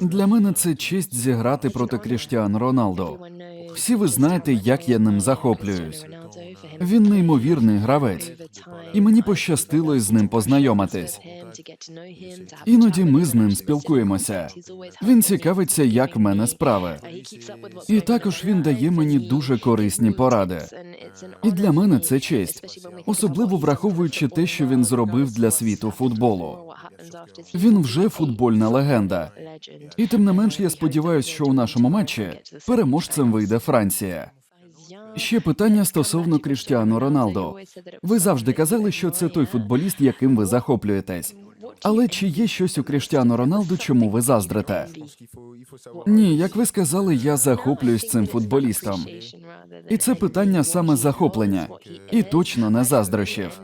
Для мене це честь зіграти проти Кріштіану Роналду. Всі ви знаєте, як я ним захоплююсь. Він неймовірний гравець, і мені пощастило із ним познайомитись. Іноді ми з ним спілкуємося. Він цікавиться, як в мене справи. І також він дає мені дуже корисні поради. І для мене це честь, особливо враховуючи те, що він зробив для світу футболу. Він вже футбольна легенда. І тим не менш, я сподіваюся, що у нашому матчі переможцем вийде Франція. Ще питання стосовно Кріштіану Роналду. Ви завжди казали, що це той футболіст, яким ви захоплюєтесь. Але чи є щось у Кріштіану Роналду, чому ви заздрите? Ні, як ви сказали, я захоплююсь цим футболістом. І це питання саме захоплення, і точно не заздрощів.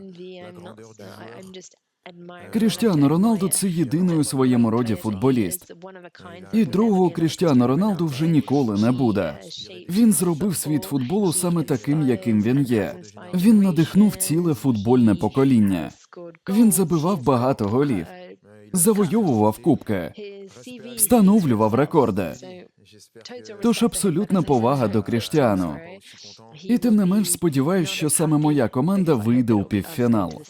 Кріштіану Роналду це єдиний у своєму роді футболіст. І другого Кріштіану Роналду вже ніколи не буде. Він зробив світ футболу саме таким, яким він є. Він надихнув ціле футбольне покоління. Він забивав багато голів, завойовував кубки, встановлював рекорди. Тож абсолютна повага до Кріштіану. І тим не менш сподіваюся, що саме моя команда вийде у півфінал.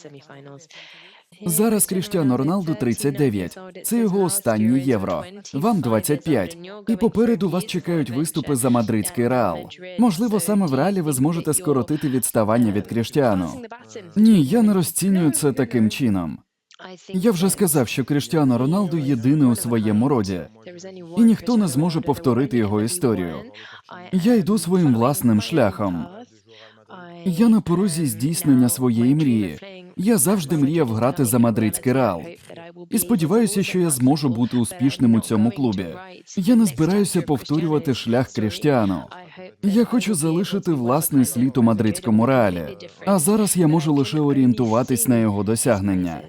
Зараз Кріштіану Роналду 39. Це його останнє євро. Вам 25. І попереду вас чекають виступи за мадридський реал. Можливо, саме в реалі ви зможете скоротити відставання від Кріштіану. Ні, я не розцінюю це таким чином. Я вже сказав, що Кріштіану Роналду єдиний у своєму роді, і ніхто не зможе повторити його історію. Я йду своїм власним шляхом. Я на порозі здійснення своєї мрії. Я завжди мріяв грати за мадридський реал. І сподіваюся, що я зможу бути успішним у цьому клубі. Я не збираюся повторювати шлях Кріштіану. Я хочу залишити власний слід у мадридському реалі. А зараз я можу лише орієнтуватись на його досягнення.